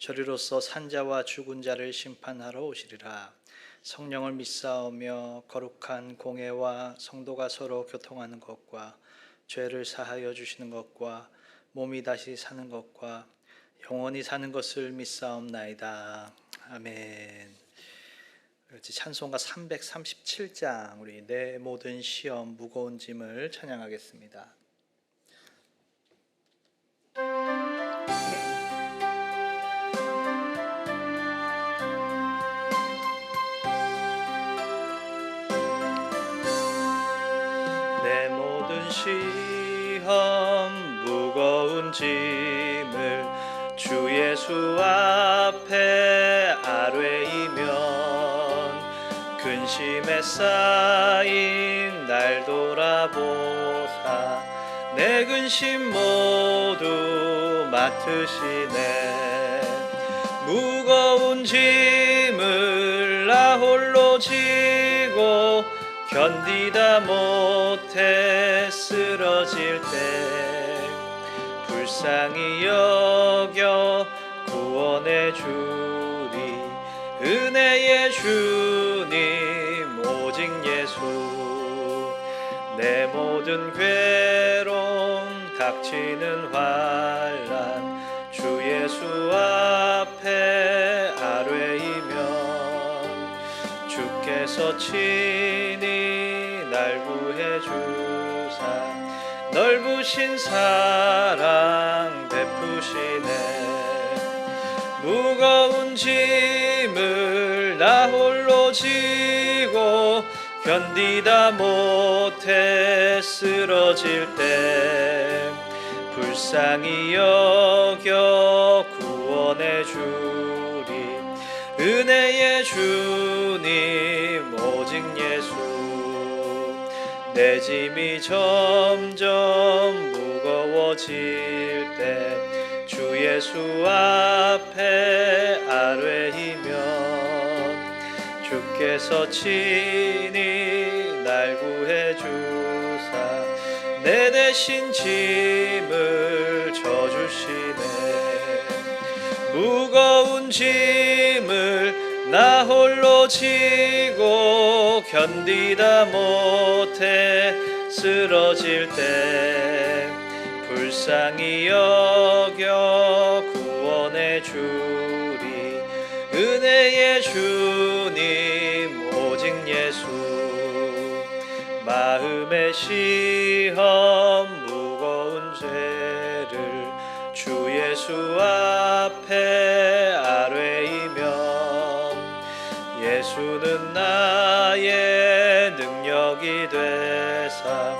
저리로서 산자와 죽은 자를 심판하러 오시리라. 성령을 믿사오며 거룩한 공예와 성도가 서로 교통하는 것과 죄를 사하여 주시는 것과 몸이 다시 사는 것과 영원히 사는 것을 믿사옵나이다. 아멘. 그렇지 찬송가 337장 우리 내 모든 시험 무거운 짐을 찬양하겠습니다. 짐을 주 예수 앞에 아뢰이면 근심에 쌓인 날 돌아보사. 내 근심 모두 맡으시네. 무거운 짐을 나 홀로 지고 견디다 못해 쓰러질 때 불쌍히 여겨 구원해 주리 은혜의 주님 오직 예수. 내 모든 괴로움 닥치는 환란 주 예수 앞에 아뢰이면 주께서 친 넓으신 사랑 베푸시네. 무거운 짐을 나 홀로 지고 견디다 못해 쓰러질 때 불쌍히 여겨 구원해 주리. 은혜의 주님 내 짐이 점점 무거워질 때 주 예수 앞에 아뢰이면 주께서 친히 날 구해 주사 내 대신 짐을 져주시네. 무거운 짐을 나 홀로 지고 견디다 못해 쓰러질 때 불쌍히 여겨 구원해 주리 은혜의 주님 오직 예수. 마음의 시험 무거운 죄를 주 예수 앞에 나의 능력이 되사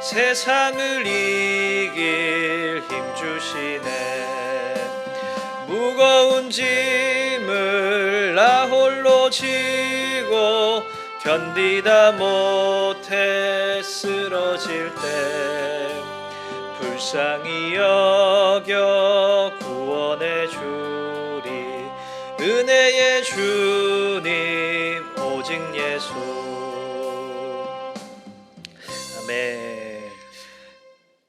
세상을 이길 힘 주시네. 무거운 짐을 나 홀로 지고 견디다 못해 쓰러질 때 불쌍히 여겨 구원해 주리. 은혜의 오직 예수. 아멘.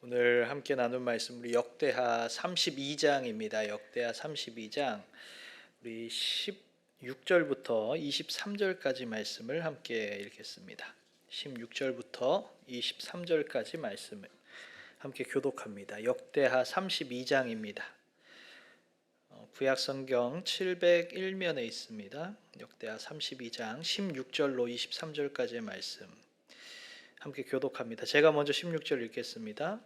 오늘 함께 나눌 말씀 우리 역대하 32장입니다. 역대하 32장. 우리 16절부터 23절까지 말씀을 함께 읽겠습니다. 16절부터 23절까지 말씀을 함께 교독합니다. 역대하 32장입니다. 어, 구약 성경 701면에 있습니다. 역대하 32장 16절로 23절까지의 말씀 함께 교독합니다. 제가 먼저 16절 읽겠습니다.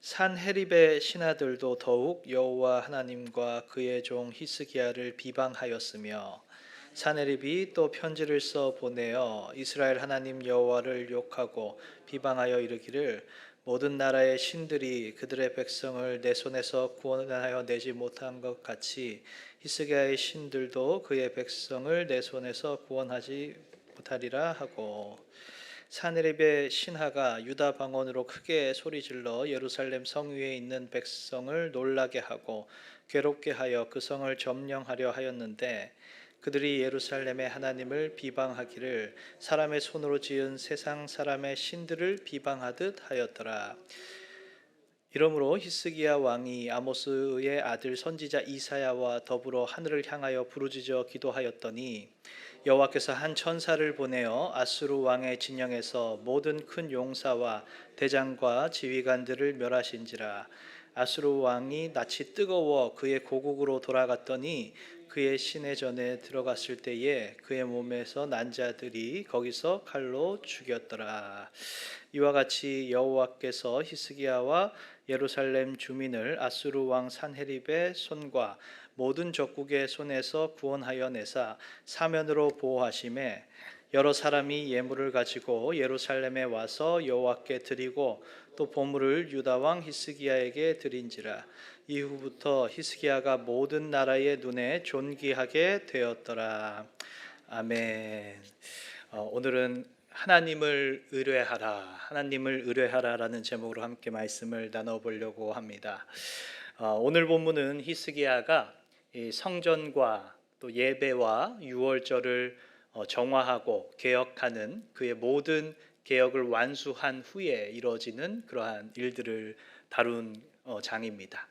산 헤립의 신하들도 더욱 여호와 하나님과 그의 종 히스기야를 비방하였으며 사네립이 또 편지를 써 보내어 이스라엘 하나님 여호와를 욕하고 비방하여 이르기를 모든 나라의 신들이 그들의 백성을 내 손에서 구원하여 내지 못한 것 같이 히스기야의 신들도 그의 백성을 내 손에서 구원하지 못하리라 하고 사네립의 신하가 유다 방언으로 크게 소리질러 예루살렘 성 위에 있는 백성을 놀라게 하고 괴롭게 하여 그 성을 점령하려 하였는데 그들이 예루살렘의 하나님을 비방하기를 사람의 손으로 지은 세상 사람의 신들을 비방하듯 하였더라. 이러므로 히스기야 왕이 아모스의 아들 선지자 이사야와 더불어 하늘을 향하여 부르짖어 기도하였더니 여호와께서 한 천사를 보내어 아수르 왕의 진영에서 모든 큰 용사와 대장과 지휘관들을 멸하신지라 아수르 왕이 낯이 뜨거워 그의 고국으로 돌아갔더니 그의 시내전에 들어갔을 때에 그의 몸에서 난 자들이 거기서 칼로 죽였더라. 이와 같이 여호와께서 히스기야와 예루살렘 주민을 아수르 왕 산헤립의 손과 모든 적국의 손에서 구원하여 내사 사면으로 보호하심에 여러 사람이 예물을 가지고 예루살렘에 와서 여호와께 드리고 또 보물을 유다 왕 히스기야에게 드린지라 이후부터 히스기야가 모든 나라의 눈에 존귀하게 되었더라 아멘. 어, 오늘은 하나님을 의뢰하라, 하나님을 의뢰하라라는 제목으로 함께 말씀을 나눠보려고 합니다. 어, 오늘 본문은 히스기야가 이 성전과 또 예배와 유월절을 어, 정화하고 개혁하는 그의 모든 개혁을 완수한 후에 이루어지는 그러한 일들을 다룬 어, 장입니다.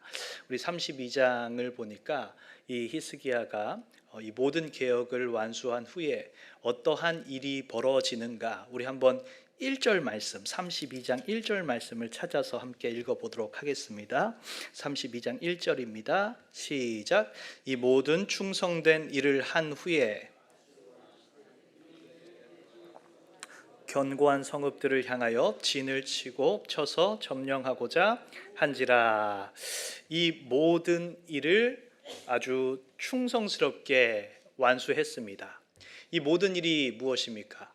우리 32장을 보니까 이 히스기야가 어, 이 모든 개혁을 완수한 후에 어떠한 일이 벌어지는가 우리 한번 1절 말씀 32장 1절 말씀을 찾아서 함께 읽어 보도록 하겠습니다. 32장 1절입니다. 시작. 이 모든 충성된 일을 한 후에 견고한 성읍들을 향하여 진을 치고 쳐서 점령하고자 한지라 이 모든 일을 아주 충성스럽게 완수했습니다. 이 모든 일이 무엇입니까?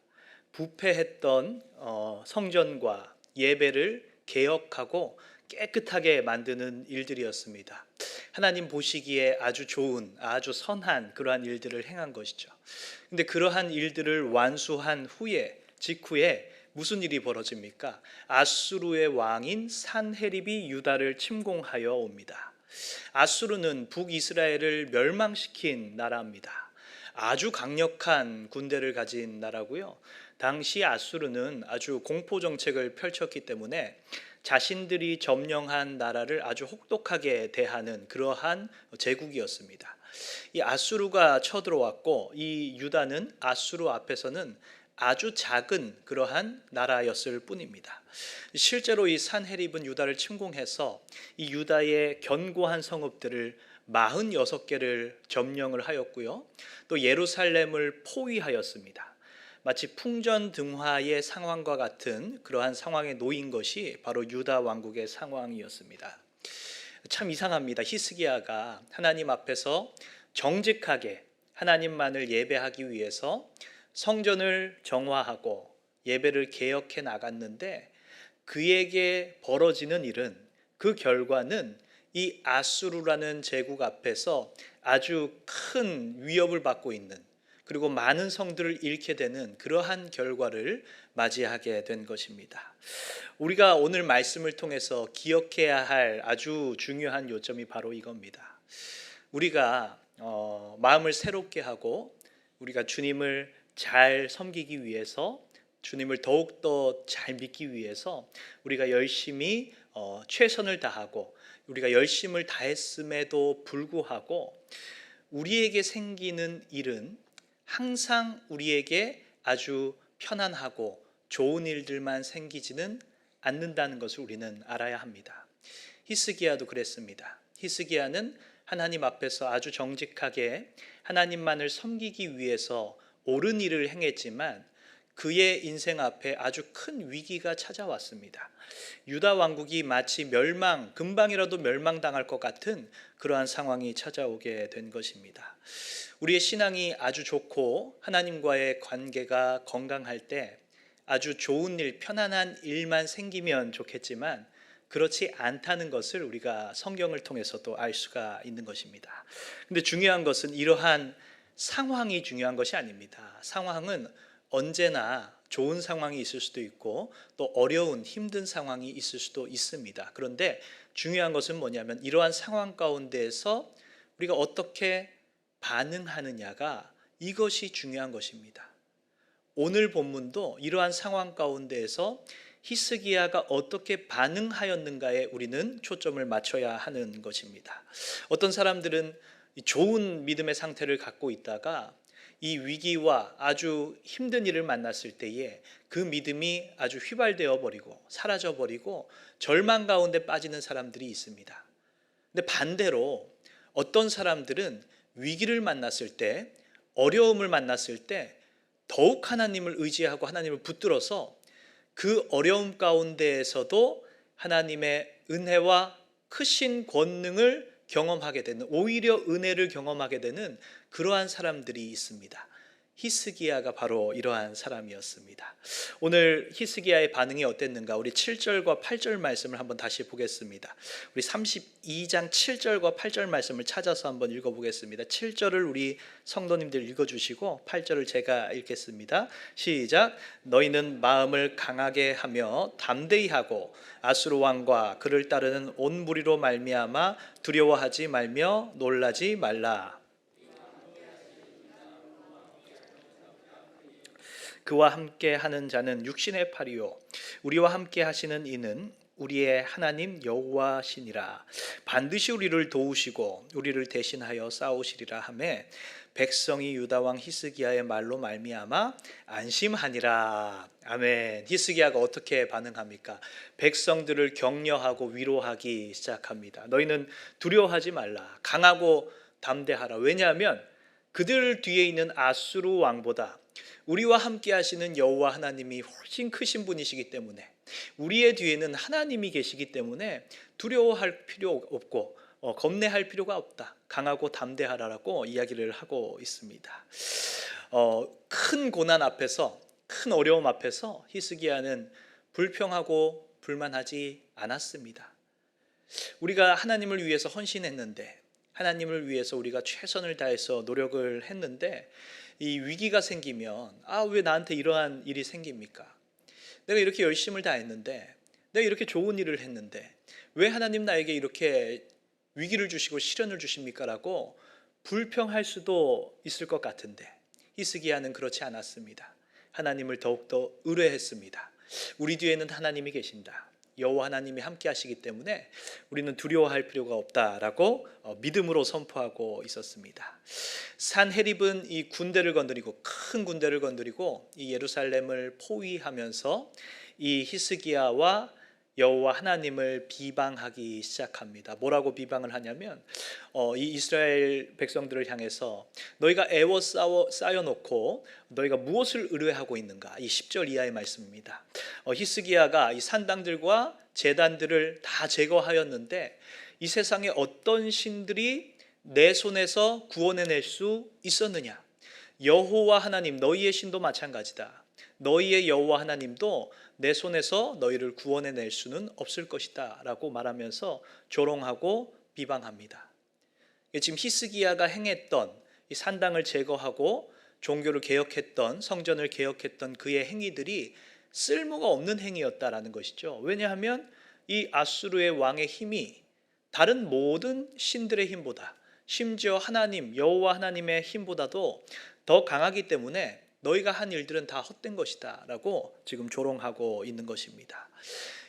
부패했던 어, 성전과 예배를 개혁하고 깨끗하게 만드는 일들이었습니다. 하나님 보시기에 아주 좋은, 아주 선한 그러한 일들을 행한 것이죠. 근데 그러한 일들을 완수한 후에 직후에 무슨 일이 벌어집니까? 아수르의 왕인 산헤립이 유다를 침공하여 옵니다. 아수르는 북이스라엘을 멸망시킨 나라입니다. 아주 강력한 군대를 가진 나라고요. 당시 아수르는 아주 공포 정책을 펼쳤기 때문에 자신들이 점령한 나라를 아주 혹독하게 대하는 그러한 제국이었습니다. 이 아수르가 쳐들어왔고 이 유다는 아수르 앞에서는 아주 작은 그러한 나라였을 뿐입니다. 실제로 이 산헤립은 유다를 침공해서 이 유다의 견고한 성읍들을 46개를 점령을 하였고요. 또 예루살렘을 포위하였습니다. 마치 풍전등화의 상황과 같은 그러한 상황에 놓인 것이 바로 유다 왕국의 상황이었습니다. 참 이상합니다. 히스기야가 하나님 앞에서 정직하게 하나님만을 예배하기 위해서 성전을 정화하고 예배를 개혁해 나갔는데 그에게 벌어지는 일은 그 결과는 이 아수르라는 제국 앞에서 아주 큰 위협을 받고 있는 그리고 많은 성들을 잃게 되는 그러한 결과를 맞이하게 된 것입니다. 우리가 오늘 말씀을 통해서 기억해야 할 아주 중요한 요점이 바로 이겁니다. 우리가 어, 마음을 새롭게 하고 우리가 주님을 잘 섬기기 위해서 주님을 더욱더 잘 믿기 위해서 우리가 열심히 어, 최선을 다하고 우리가 열심을 다했음에도 불구하고 우리에게 생기는 일은 항상 우리에게 아주 편안하고 좋은 일들만 생기지는 않는다는 것을 우리는 알아야 합니다. 히스기야도 그랬습니다. 히스기야는 하나님 앞에서 아주 정직하게 하나님만을 섬기기 위해서 옳은 일을 행했지만 그의 인생 앞에 아주 큰 위기가 찾아왔습니다. 유다 왕국이 마치 멸망, 금방이라도 멸망당할 것 같은 그러한 상황이 찾아오게 된 것입니다. 우리의 신앙이 아주 좋고 하나님과의 관계가 건강할 때 아주 좋은 일, 편안한 일만 생기면 좋겠지만 그렇지 않다는 것을 우리가 성경을 통해서도 알 수가 있는 것입니다. 근데 중요한 것은 이러한 상황이 중요한 것이 아닙니다. 상황은 언제나 좋은 상황이 있을 수도 있고 또 어려운 힘든 상황이 있을 수도 있습니다. 그런데 중요한 것은 뭐냐면 이러한 상황 가운데에서 우리가 어떻게 반응하느냐가 이것이 중요한 것입니다. 오늘 본문도 이러한 상황 가운데에서 히스기야가 어떻게 반응하였는가에 우리는 초점을 맞춰야 하는 것입니다. 어떤 사람들은 좋은 믿음의 상태를 갖고 있다가 이 위기와 아주 힘든 일을 만났을 때에 그 믿음이 아주 휘발되어 버리고 사라져 버리고 절망 가운데 빠지는 사람들이 있습니다. 근데 반대로 어떤 사람들은 위기를 만났을 때 어려움을 만났을 때 더욱 하나님을 의지하고 하나님을 붙들어서 그 어려움 가운데에서도 하나님의 은혜와 크신 권능을 경험하게 되는 오히려 은혜를 경험하게 되는 그러한 사람들이 있습니다. 히스기야가 바로 이러한 사람이었습니다. 오늘 히스기야의 반응이 어땠는가? 우리 7절과 8절 말씀을 한번 다시 보겠습니다. 우리 32장 7절과 8절 말씀을 찾아서 한번 읽어 보겠습니다. 7절을 우리 성도님들 읽어 주시고 8절을 제가 읽겠습니다. 시작. 너희는 마음을 강하게 하며 담대히 하고 아수르 왕과 그를 따르는 온 무리로 말미암아 두려워하지 말며 놀라지 말라. 그와 함께 하는 자는 육신의 팔이요. 우리와 함께 하시는 이는 우리의 하나님 여호와시니라. 반드시 우리를 도우시고 우리를 대신하여 싸우시리라 하매 백성이 유다 왕 히스기야의 말로 말미암아 안심하니라. 아멘. 히스기야가 어떻게 반응합니까? 백성들을 격려하고 위로하기 시작합니다. 너희는 두려워하지 말라. 강하고 담대하라. 왜냐하면 그들 뒤에 있는 아수르 왕보다 우리와 함께 하시는 여호와 하나님이 훨씬 크신 분이시기 때문에 우리의 뒤에는 하나님이 계시기 때문에 두려워할 필요 없고 어, 겁내할 필요가 없다. 강하고 담대하라라고 이야기를 하고 있습니다. 어, 큰 고난 앞에서 큰 어려움 앞에서 히스기야는 불평하고 불만하지 않았습니다. 우리가 하나님을 위해서 헌신했는데 하나님을 위해서 우리가 최선을 다해서 노력을 했는데 이 위기가 생기면 아 왜 나한테 이러한 일이 생깁니까? 내가 이렇게 열심을 다했는데 내가 이렇게 좋은 일을 했는데 왜 하나님 나에게 이렇게 위기를 주시고 시련을 주십니까라고 불평할 수도 있을 것 같은데 히스기야는 그렇지 않았습니다. 하나님을 더욱더 의뢰했습니다. 우리 뒤에는 하나님이 계신다. 여호와 하나님이 함께 하시기 때문에 우리는 두려워할 필요가 없다라고 어, 믿음으로 선포하고 있었습니다. 산헤립은 이 군대를 건드리고 큰 군대를 건드리고 이 예루살렘을 포위하면서 이 히스기야와 여호와 하나님을 비방하기 시작합니다. 뭐라고 비방을 하냐면 어, 이 이스라엘 백성들을 향해서 너희가 애워 쌓여, 쌓여놓고 너희가 무엇을 의뢰하고 있는가? 이 10절 이하의 말씀입니다. 어, 히스기야가 이 산당들과 제단들을 다 제거하였는데 이 세상에 어떤 신들이 내 손에서 구원해낼 수 있었느냐? 여호와 하나님 너희의 신도 마찬가지다. 너희의 여호와 하나님도 내 손에서 너희를 구원해 낼 수는 없을 것이다라고 말하면서 조롱하고 비방합니다. 지금 히스기야가 행했던 이 산당을 제거하고 종교를 개혁했던 성전을 개혁했던 그의 행위들이 쓸모가 없는 행위였다라는 것이죠. 왜냐하면 이 아수르의 왕의 힘이 다른 모든 신들의 힘보다 심지어 하나님 여호와 하나님의 힘보다도 더 강하기 때문에 너희가 한 일들은 다 헛된 것이다라고 지금 조롱하고 있는 것입니다.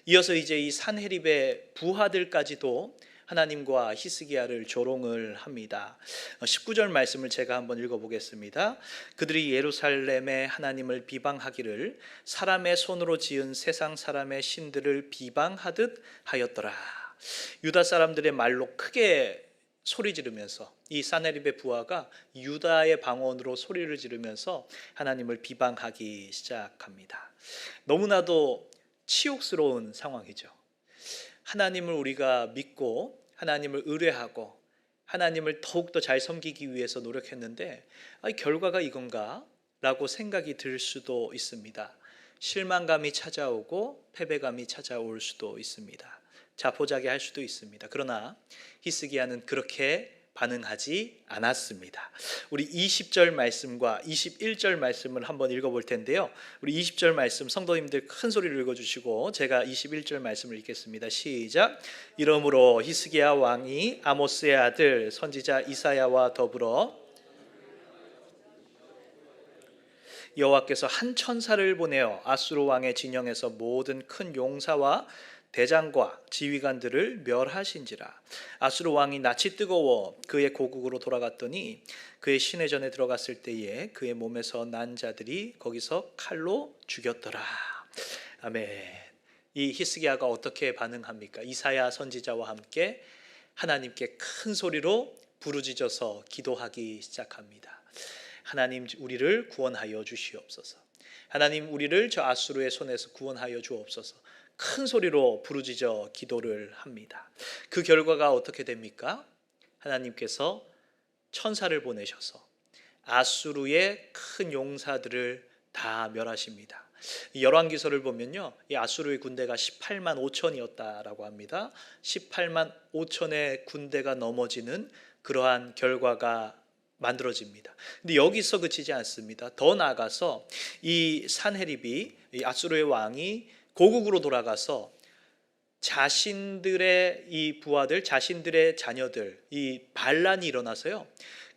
이어서 이제 이 산헤립의 부하들까지도 하나님과 히스기야를 조롱을 합니다. 19절 말씀을 제가 한번 읽어보겠습니다. 그들이 예루살렘의 하나님을 비방하기를 사람의 손으로 지은 세상 사람의 신들을 비방하듯 하였더라. 유다 사람들의 말로 크게 소리 지르면서 이 사네립의 부하가 유다의 방언으로 소리를 지르면서 하나님을 비방하기 시작합니다. 너무나도 치욕스러운 상황이죠. 하나님을 우리가 믿고 하나님을 의뢰하고 하나님을 더욱더 잘 섬기기 위해서 노력했는데 아, 결과가 이건가? 라고 생각이 들 수도 있습니다. 실망감이 찾아오고 패배감이 찾아올 수도 있습니다. 자포자기 할 수도 있습니다. 그러나 히스기야는 그렇게 반응하지 않았습니다. 우리 20절 말씀과 21절 말씀을 한번 읽어볼 텐데요. 우리 20절 말씀 성도님들 큰 소리를 읽어주시고 제가 21절 말씀을 읽겠습니다. 시작. 이러므로 히스기야 왕이 아모스의 아들 선지자 이사야와 더불어 여호와께서 한 천사를 보내어 아수르 왕의 진영에서 모든 큰 용사와 대장과 지휘관들을 멸하신지라. 아수르 왕이 낯이 뜨거워 그의 고국으로 돌아갔더니 그의 시내전에 들어갔을 때에 그의 몸에서 난 자들이 거기서 칼로 죽였더라. 아멘. 이 히스기야가 어떻게 반응합니까? 이사야 선지자와 함께 하나님께 큰 소리로 부르짖어서 기도하기 시작합니다. 하나님 우리를 구원하여 주시옵소서. 하나님 우리를 저 아수르의 손에서 구원하여 주옵소서 큰 소리로 부르짖어 기도를 합니다. 그 결과가 어떻게 됩니까? 하나님께서 천사를 보내셔서 아수르의 큰 용사들을 다 멸하십니다. 열왕기서를 보면요, 이 아수르의 군대가 18만 5천이었다라고 합니다. 18만 5천의 군대가 넘어지는 그러한 결과가 만들어집니다. 근데 여기서 그치지 않습니다. 더 나아가서 이 산헤립이 이 아수르의 왕이 고국으로 돌아가서 자신들의 이 부하들, 자신들의 자녀들, 이 반란이 일어나서요.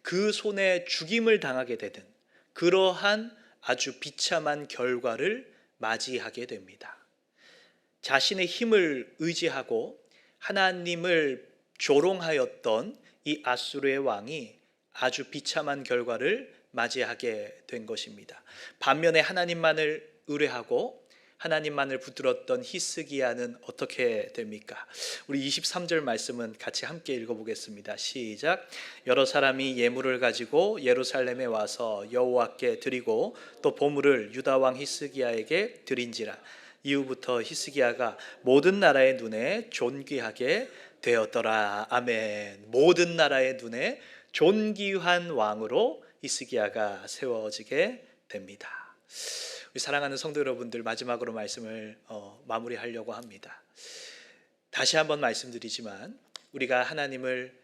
그 손에 죽임을 당하게 되는 그러한 아주 비참한 결과를 맞이하게 됩니다. 자신의 힘을 의지하고 하나님을 조롱하였던 이 아수르의 왕이 아주 비참한 결과를 맞이하게 된 것입니다. 반면에 하나님만을 의뢰하고 하나님만을 붙들었던 히스기야는 어떻게 됩니까? 우리 23절 말씀은 같이 함께 읽어보겠습니다. 시작. 여러 사람이 예물을 가지고 예루살렘에 와서 여호와께 드리고 또 보물을 유다 왕 히스기야에게 드린지라. 이후부터 히스기야가 모든 나라의 눈에 존귀하게 되었더라. 아멘. 모든 나라의 눈에 존귀한 왕으로 히스기야가 세워지게 됩니다. 우리 사랑하는 성도 여러분들 마지막으로 말씀을 어, 마무리하려고 합니다. 다시 한번 말씀드리지만 우리가 하나님을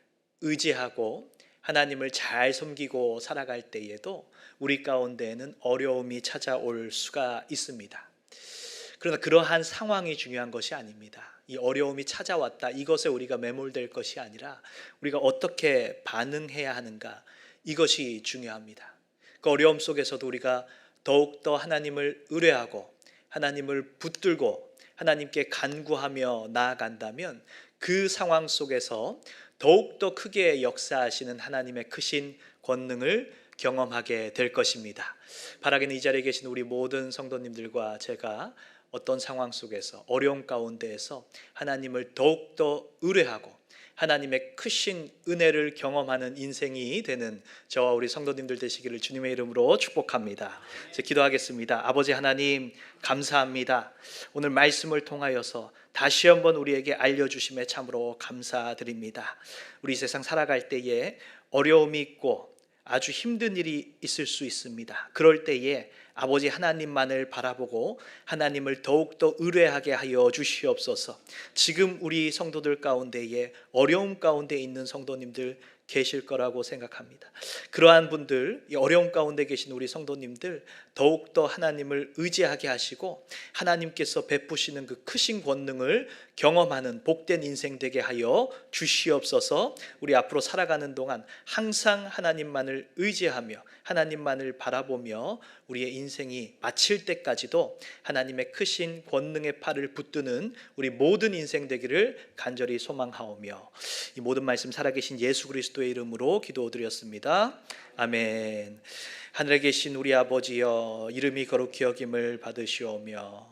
의지하고 하나님을 잘 섬기고 살아갈 때에도 우리 가운데에는 어려움이 찾아올 수가 있습니다. 그러나 그러한 상황이 중요한 것이 아닙니다. 이 어려움이 찾아왔다. 이것에 우리가 매몰될 것이 아니라 우리가 어떻게 반응해야 하는가 이것이 중요합니다. 그 어려움 속에서도 우리가 더욱더 하나님을 의뢰하고 하나님을 붙들고 하나님께 간구하며 나아간다면 그 상황 속에서 더욱더 크게 역사하시는 하나님의 크신 권능을 경험하게 될 것입니다. 바라기는 이 자리에 계신 우리 모든 성도님들과 제가 어떤 상황 속에서 어려움 가운데에서 하나님을 더욱더 의뢰하고 하나님의 크신 은혜를 경험하는 인생이 되는 저와 우리 성도님들 되시기를 주님의 이름으로 축복합니다. 이제 기도하겠습니다. 아버지 하나님 감사합니다. 오늘 말씀을 통하여서 다시 한번 우리에게 알려주심에 참으로 감사드립니다. 우리 세상 살아갈 때에 어려움이 있고 아주 힘든 일이 있을 수 있습니다. 그럴 때에 아버지 하나님만을 바라보고 하나님을 더욱더 의뢰하게 하여 주시옵소서. 지금 우리 성도들 가운데에 어려움 가운데 있는 성도님들 계실 거라고 생각합니다. 그러한 분들, 어려움 가운데 계신 우리 성도님들 더욱더 하나님을 의지하게 하시고 하나님께서 베푸시는 그 크신 권능을 경험하는 복된 인생 되게 하여 주시옵소서. 우리 앞으로 살아가는 동안 항상 하나님만을 의지하며 하나님만을 바라보며 우리의 인생이 마칠 때까지도 하나님의 크신 권능의 팔을 붙드는 우리 모든 인생 되기를 간절히 소망하오며 이 모든 말씀 살아계신 예수 그리스도의 이름으로 기도드렸습니다. 아멘. 하늘에 계신 우리 아버지여 이름이 거룩히 여김을 받으시오며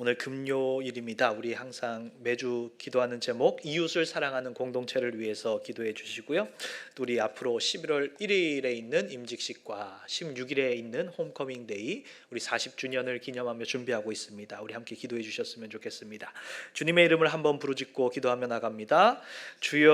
오늘 금요일입니다. 우리 항상 매주 기도하는 제목 이웃을 사랑하는 공동체를 위해서 기도해 주시고요. 또 우리 앞으로 11월 1일에 있는 임직식과 16일에 있는 홈커밍 데이 우리 40주년을 기념하며 준비하고 있습니다. 우리 함께 기도해 주셨으면 좋겠습니다. 주님의 이름을 한번 부르짖고 기도하며 나갑니다. 주여